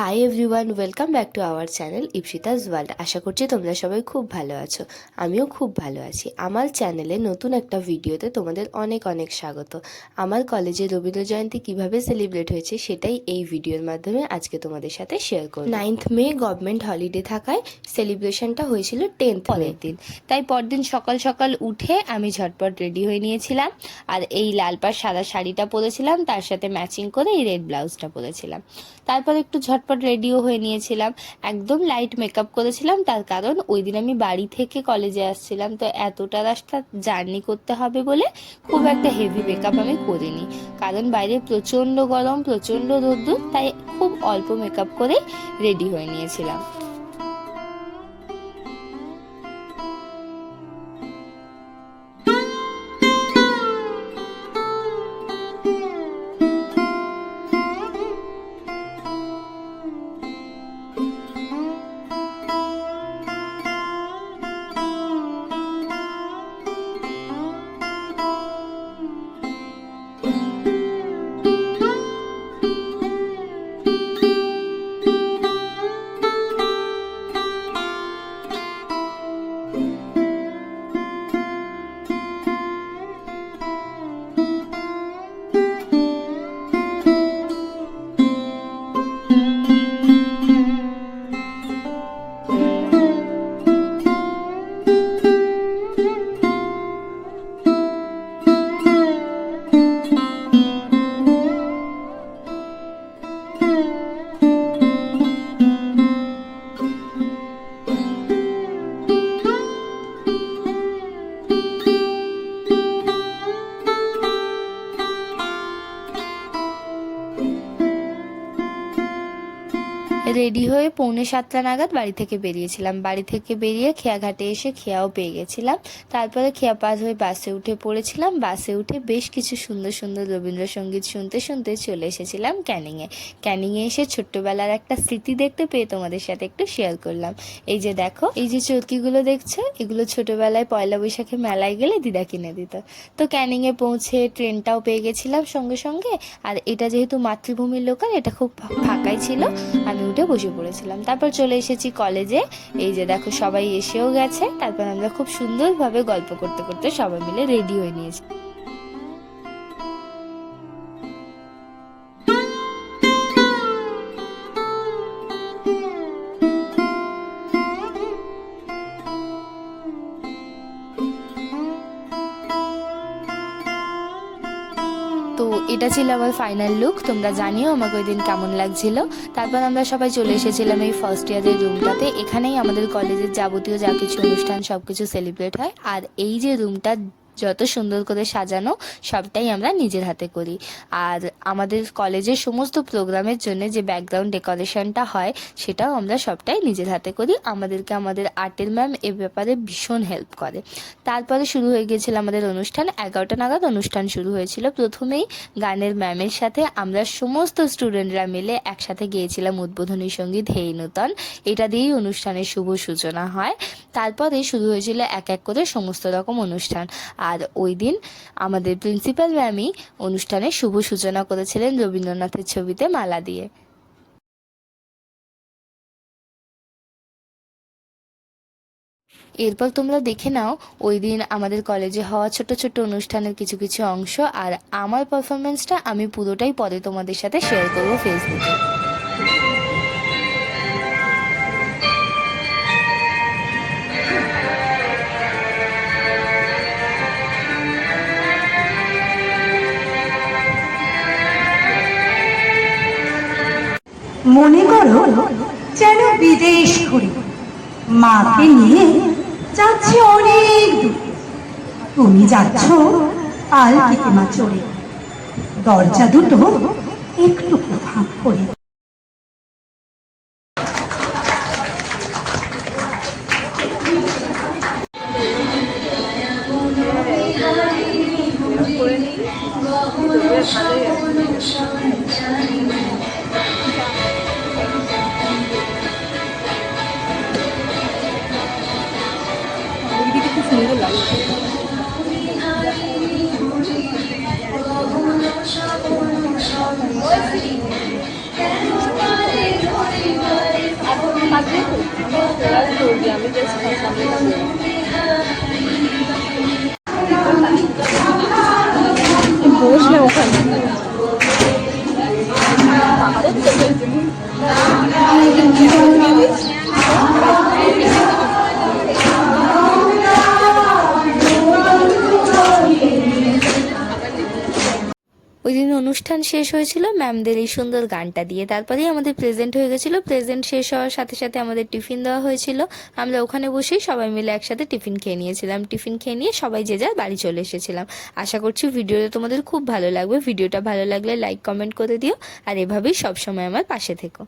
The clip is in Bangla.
Hi everyone welcome back to our channel Ipsita's world আশা করছি তোমরা সবাই খুব ভালো আছো। আমিও খুব ভালো আছি। আমার চ্যানেলে নতুন একটা ভিডিওতে তোমাদের অনেক অনেক স্বাগত। আমার কলেজে রবীন্দ্র জয়ন্তী কীভাবে সেলিব্রেট হয়েছে সেটাই এই ভিডিওর মাধ্যমে আজকে তোমাদের সাথে শেয়ার করব। নাইন্থ মে গভর্নমেন্ট হলিডে থাকায় সেলিব্রেশনটা হয়েছিল টেন্থ পরের দিন। তাই পরদিন সকাল সকাল উঠে আমি ঝটপট রেডি হয়ে নিয়েছিলাম। আর এই লাল পাড় সাদা শাড়িটা পরেছিলাম, তার সাথে ম্যাচিং করে এই রেড ব্লাউজটা পরেছিলাম। তারপর একটু ঝটপট রেডিও হয়ে নিয়েছিলাম। একদম লাইট মেকআপ করেছিলাম, তার কারণ ওই দিন আমি বাড়ি থেকে কলেজে আসছিলাম। তো এতটা রাস্তা জার্নি করতে হবে বলে খুব একটা হেভি মেকআপ আমি করিনি। কারণ বাইরে প্রচণ্ড গরম, প্রচণ্ড রোদ্দুর, তাই খুব অল্প মেকআপ করে রেডি হয়ে নিয়েছিলাম। রেডি হয়ে পৌনে সাতটা নাগাদ বাড়ি থেকে বেরিয়েছিলাম। বাড়ি থেকে বেরিয়ে খেয়াঘাটে এসে খেয়াও পেয়ে গেছিলাম। তারপরে খেয়া পাস হয়ে বাসে উঠে পড়েছিলাম। বাসে উঠে বেশ কিছু সুন্দর সুন্দর রবীন্দ্রসঙ্গীত শুনতে শুনতে চলে এসেছিলাম ক্যানিংয়ে। ক্যানিংয়ে এসে ছোট্টবেলার একটা স্মৃতি দেখতে পেয়ে তোমাদের সাথে একটু শেয়ার করলাম। এই যে দেখো, এই যে চরকিগুলো দেখছ, এগুলো ছোটবেলায় পয়লা বৈশাখে মেলায় গেলে দিদা কিনে দিত। তো ক্যানিংয়ে পৌঁছে ট্রেনটাও পেয়ে গেছিলাম সঙ্গে সঙ্গে। আর এটা যেহেতু মাতৃভূমির লোকাল এটা খুব ফাঁকাই ছিল। আমি উঠে বসে পড়েছিলাম। তারপর চলে এসেছি কলেজে এই যে দেখো, সবাই এসেও গেছে। তারপর আমরা খুব সুন্দরভাবে গল্প করতে করতে সবাই মিলে রেডি হয়ে নিয়েছি। তো এটা ছিল আমার ফাইনাল লুক তোমরা জানিও আমাকে ওই দিন কেমন লাগছিল। তারপর আমরা সবাই চলে এসেছিলাম এই ফার্স্ট ইয়ারের রুমটাতে এখানেই আমাদের কলেজের যাবতীয় যা কিছু অনুষ্ঠান সব কিছু সেলিব্রেট হয়। আর এই যে রুমটা যত সুন্দর করে সাজানো, সবটাই আমরা নিজের হাতে করি। আর আমাদের কলেজের সমস্ত প্রোগ্রামের জন্য যে ব্যাকগ্রাউন্ড ডেকোরেশনটা হয়, সেটাও আমরা সবটাই নিজের হাতে করি। আমাদেরকে আমাদের আর্টের ম্যাম এ ব্যাপারে ভীষণ হেল্প করে। তারপরে শুরু হয়ে গিয়েছিল আমাদের অনুষ্ঠান। এগারোটা নাগাদ অনুষ্ঠান শুরু হয়েছিল। প্রথমেই গানের ম্যামের সাথে আমরা সমস্ত স্টুডেন্টরা মিলে একসাথে গিয়েছিলাম উদ্বোধনী সংগীত হেই নূতন। এটা দিয়েই অনুষ্ঠানের শুভ সূচনা হয়। তারপরে শুরু হয়েছিল এক এক করে সমস্ত রকম অনুষ্ঠান। আর ওই দিন আমাদের প্রিন্সিপাল ম্যামই অনুষ্ঠানে শুভ সূচনা করেছিলেন রবীন্দ্রনাথের ছবিতে মালা দিয়ে। এরপর তোমরা দেখে নাও, ওই দিন আমাদের কলেজে হওয়া ছোট ছোট অনুষ্ঠানের কিছু কিছু অংশ আর আমার পারফরমেন্সটা আমি পুরোটাই পরে তোমাদের সাথে শেয়ার করব ফেসবুকে মনে করো যেন বিদেশ করে মাকে নিয়ে যাচ্ছে অনেক দূর। তুমি যাচ্ছ আল মা চড়ে। দরজা দুটো একটু ফাঁক করে। করে 你不是我，反正。ওই দিন অনুষ্ঠান শেষ হয়েছিল ম্যামদের এই সুন্দর গানটা দিয়ে তারপরেই আমাদের প্রেজেন্ট হয়ে গেছিল। প্রেজেন্ট শেষ হওয়ার সাথে সাথে আমাদের টিফিন দেওয়া হয়েছিল। আমরা ওখানে বসেই সবাই মিলে একসাথে টিফিন খেয়ে নিয়েছিলাম। টিফিন খেয়ে নিয়ে সবাই যে যার বাড়ি চলে এসেছিলাম। আশা করছি ভিডিওটা তোমাদের খুব ভালো লাগবে। ভিডিওটা ভালো লাগলে লাইক কমেন্ট করে দিও। আর এভাবেই সবসময় আমার পাশে থেকো।